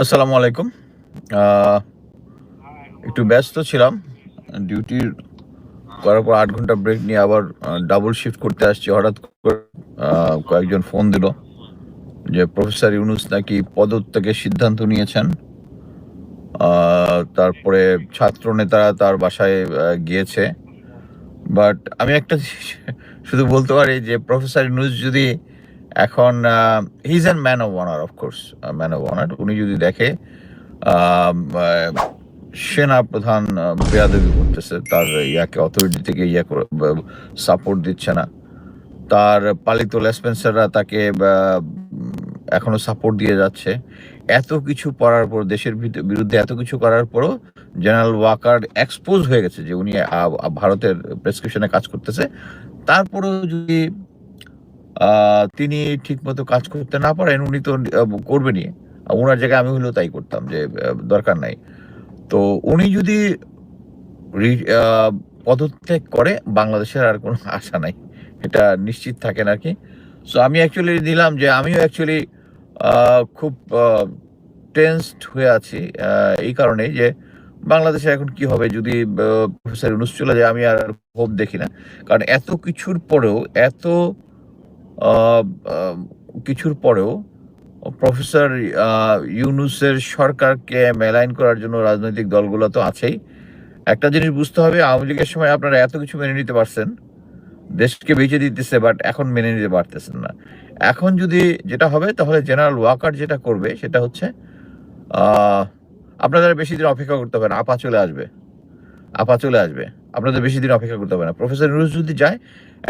আসসালামু আলাইকুম। একটু ব্যস্ত ছিলাম ডিউটির করার পর আট ঘণ্টা ব্রেক নিয়ে আবার ডাবল শিফট করতে আসছি। হঠাৎ করে কয়েকজন ফোন দিল যে, প্রফেসর ইউনুস নাকি পদত্যাগের সিদ্ধান্ত নিয়েছেন? তারপরে ছাত্র নেতারা তার বাসায় গিয়েছে। বাট আমি একটা, শুধু বলতে পারি যে, প্রফেসর ইউনুস যদি এখন his an man of honour of course man of honour উনি যদি দেখে সেনা প্রধান বেয়াদবি করতেছে, তার ইয়াকে অথরিটি থেকে ইয়া সাপোর্ট দিচ্ছে না, তার পালিত লেসপেন্সাররা তাকে এখনও সাপোর্ট দিয়ে যাচ্ছে। এত কিছু করার পর, দেশের বিরুদ্ধে এত কিছু করার পরও জেনারেল ওয়াকার এক্সপোজ হয়ে গেছে যে উনি ভারতের প্রেসক্রিপশনে কাজ করতেছে। তারপরেও যদি তিনি ঠিকমতো কাজ করতে না পারেন, উনি তো করবেনই। ওনার জায়গায় আমি হলেও তাই করতাম যে দরকার নাই। তো উনি যদি পদত্যাগ করে, বাংলাদেশের আর কোনো আশা নাই। এটা নিশ্চিত থাকে নাকি? সো আমি অ্যাকচুয়ালি দিলাম যে, আমিও অ্যাকচুয়ালি খুব টেন্সড হয়ে আছি এই কারণে যে, বাংলাদেশে এখন কি হবে যদি প্রফেসর ইউনুস চলে যায়, আমি আর হোপ দেখি না। কারণ এত কিছুর পরেও, এত কিছুর পরেও প্রফেসর ইউনুসের সরকারকে মেলাইন করার জন্য রাজনৈতিক দলগুলো তো আছেই। একটা জিনিস বুঝতে হবে, আওয়ামী লীগের সময় আপনারা এত কিছু মেনে নিতে পারছেন, দেশকে বেঁচে দিতেছে বাট এখন মেনে নিতে পারতেছেন না। এখন যদি যেটা হবে, তাহলে জেনারেল ওয়াকার যেটা করবে, সেটা হচ্ছে আপনাদের বেশি দিন অপেক্ষা করতে হবে না, আপা চলে আসবে। আপা চলে আসবে। আপনাদের বেশি দিন অপেক্ষা করতে হবে না। প্রফেসর ইউনুস যদি যায়,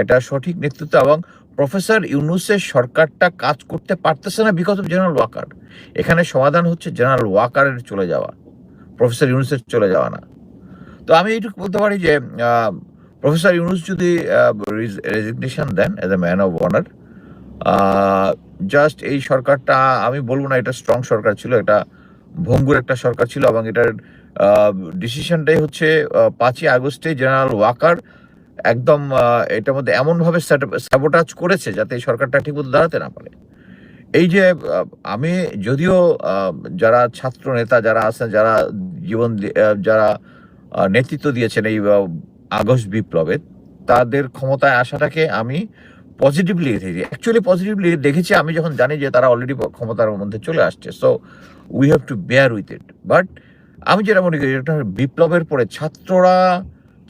একটা সঠিক নেতৃত্ব এবং প্রফেসর ইউনুসের সরকারটা কাজ করতে পারতেছে না বিকজ অফ জেনারেল ওয়াকার এখানে সমাধান হচ্ছে জেনারেল ওয়াকারের চলে যাওয়া। প্রফেসর ইউনুসের চলে যাওয়া না। তো আমি এইটুকু বলতে পারি যে প্রফেসর ইউনুস যদি resignation then as a man of honour just এই সরকারটা, আমি বলব না এটা স্ট্রং সরকার ছিল, এটা ভঙ্গুর একটা সরকার ছিল এবং এটার ডিসিশনটাই হচ্ছে পাঁচই আগস্টে জেনারেল ওয়াকার একদম এটার মধ্যে এমনভাবে স্যাবোটাজ করেছে যাতে এই সরকারটা ঠিকমতো দাঁড়াতে না পারে। এই যে আমি যদিও যারা ছাত্র নেতা, যারা আছেন, যারা জীবন যারা নেতৃত্ব দিয়েছেন এই আগস্ট বিপ্লবে, তাদের ক্ষমতায় আসাটাকে আমি পজিটিভলি দেখেছি। অ্যাকচুয়ালি পজিটিভলি দেখেছি, আমি যখন জানি যে তারা অলরেডি ক্ষমতার মধ্যে চলে আসছে so we have to bear with it but আমি যেটা মনে করি বিপ্লবের পরে ছাত্ররা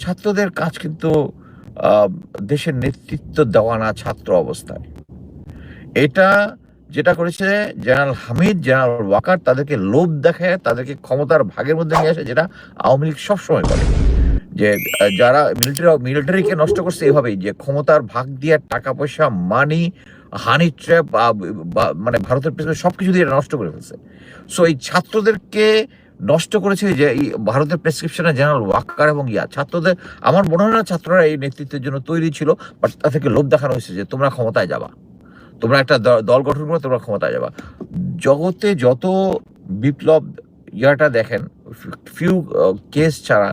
ছাত্রদের কাজ কিন্তু দেশের নেতৃত্ব দেওয়া না ছাত্র অবস্থায়। এটা যেটা করেছে জেনারেল হামিদ, জেনারেল ওয়াকার, তাদেরকে লোভ দেখায়, তাদেরকে ক্ষমতার ভাগের মধ্যে নিয়ে আসে, যেটা আওয়ামী লীগ সবসময় করে। যে যারা মিলিটারি, মিলিটারিকে নষ্ট করছে এভাবেই, যে ক্ষমতার ভাগ দিয়ে টাকা, পয়সা মানি হানি ট্র্যাপ মানে ভারতের পেছনে সব কিছু দিয়ে নষ্ট করে ফেলছে। সো এই ছাত্রদেরকে নষ্ট করেছে যে এই ভারতের প্রেসক্রিপশনে জেনারেল ওয়াকার এবং ইয়া। ছাত্রদের, আমার মনে হয় না ছাত্ররা এই নেতৃত্বের জন্য তৈরি ছিল বাট তা থেকে লোভ দেখানো হয়েছে যে তোমরা ক্ষমতায় যাবা। তোমরা একটা দল গঠন করে তোমরা ক্ষমতায় যাবা। জগতে যত বিপ্লব ইয়াটা দেখেন ফিউ কেস ছাড়া,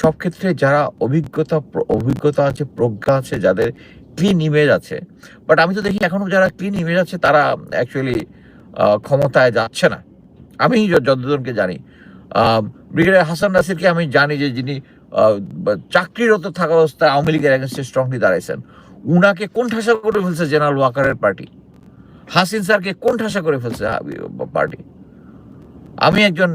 সব ক্ষেত্রে যারা অভিজ্ঞতা অভিজ্ঞতা আছে, প্রজ্ঞা আছে, যাদের ক্লিন ইমেজ আছে বাট আমি তো দেখি এখনও যারা ক্লিন ইমেজ আছে, তারা অ্যাকচুয়ালি ক্ষমতায় যাচ্ছে না। আমি যতজনকে জানি। ব্রিগেডিয়ার হাসান নাসিরকে আমি জানি যে যিনি চাকরিরত থাকা অবস্থায় আওয়ামী লীগের এগেনস্টে স্ট্রংলি দাঁড়াইছেন। উনাকে কোন ঠাসা করে ফেলছে জেনারেল ওয়াকারের পার্টি। হাসিন স্যারকে কোন ঠাসা করে ফেলছে পার্টি। আমি একজন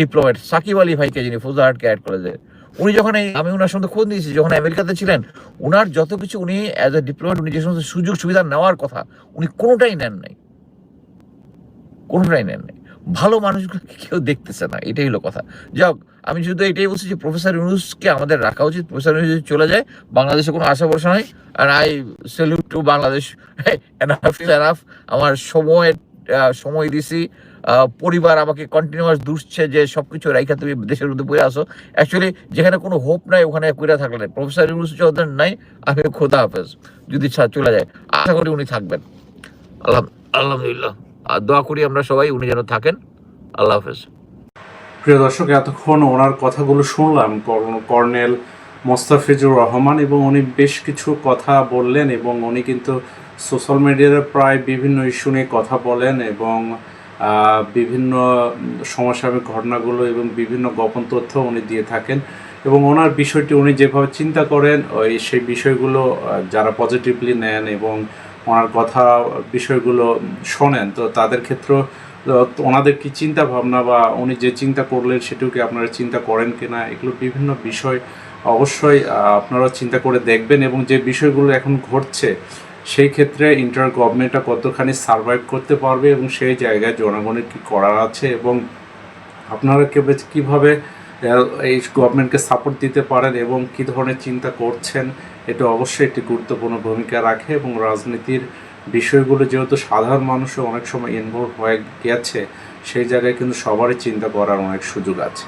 ডিপ্লোমেট সাকিব আলী ভাইকে যিনি ফুজাহাটকে অ্যাড করেছে উনি যখন এই, আমি ওনার সঙ্গে খোঁজ নিয়েছি, যখন আমেরিকাতে ছিলেন ওনার যত কিছু উনি অ্যাজ এ ডিপ্লোমেট উনি যে সমস্ত সুযোগ সুবিধা নেওয়ার কথা, উনি কোনোটাই নেন নাই। কোনোটাই নেন নাই। ভালো মানুষগুলোকে কেউ দেখতেছে না এটাই হলো কথা। যাক আমি শুধু এটাই বলছি যে প্রফেসর ইউনুসকে আমাদের রাখা উচিত। প্রফেসর ইউনুস যদি চলে যায় বাংলাদেশে কোনো আশা ভরসা নাই। আর I salute to Bangladesh enough আমার সময় আহ, সময় দিছি। পরিবার আমাকে কন্টিনিউয়াস দুষছে যে সবকিছু রাইখা তুমি দেশের মধ্যে পড়ে আসো অ্যাকচুয়ালি যেখানে কোনো হোপ নাই ওখানে পড়ে থাকলে প্রফেসর ইউনুস যখন নাই আমি খোদা হাফেজ যদি চলে যায়। আশা করি উনি থাকবেন। আল্লাহ আলহামদুলিল্লাহ। আর দোয়া করি আমরা সবাই উনি যেন থাকেন। আল্লাহ হাফেজ। প্রিয় দর্শক, এতক্ষণ ওনার কথাগুলো শুনলাম কর্নেল মোস্তাফিজুর রহমান, এবং উনি বেশ কিছু কথা বললেন, এবং উনি কিন্তু সোশ্যাল মিডিয়ার প্রায় বিভিন্ন ইস্যু নিয়ে কথা বলেন, এবং বিভিন্ন সমসাময়িক ঘটনাগুলো এবং বিভিন্ন গোপন তথ্য উনি দিয়ে থাকেন, এবং ওনার বিষয়টি উনি যেভাবে চিন্তা করেন, ওই সেই বিষয়গুলো যারা পজিটিভলি নেন, এবং ওনার কথা, বিষয়গুলো শোনেন, তো তাদের ক্ষেত্রে ওনাদের কি চিন্তা ভাবনা বা উনি যে চিন্তা করলেন সেটুকু আপনারা চিন্তা করেন কিনা? এগুলো বিভিন্ন বিষয় অবশ্যই আপনারা চিন্তা করে দেখবেন এবং যে বিষয়গুলো এখন ঘটছে, সেই ক্ষেত্রে ইন্টার গভর্নমেন্টটা কতখানি সার্ভাইভ করতে পারবে এবং সেই জায়গায় জনগণের কি করার আছে এবং আপনারা কেবে, কীভাবে এই গভর্নমেন্টকে সাপোর্ট দিতে পারেন এবং কী ধরনের চিন্তা করছেন, এটা অবশ্যই একটি গুরুত্বপূর্ণ ভূমিকা রাখে এবং রাজনীতির বিষয়গুলো যেহেতু সাধারণ মানুষও অনেক সময় ইনভলভ হয়ে গেছে, সেই জায়গায় কিন্তু সবারই চিন্তা করার অনেক সুযোগ আছে।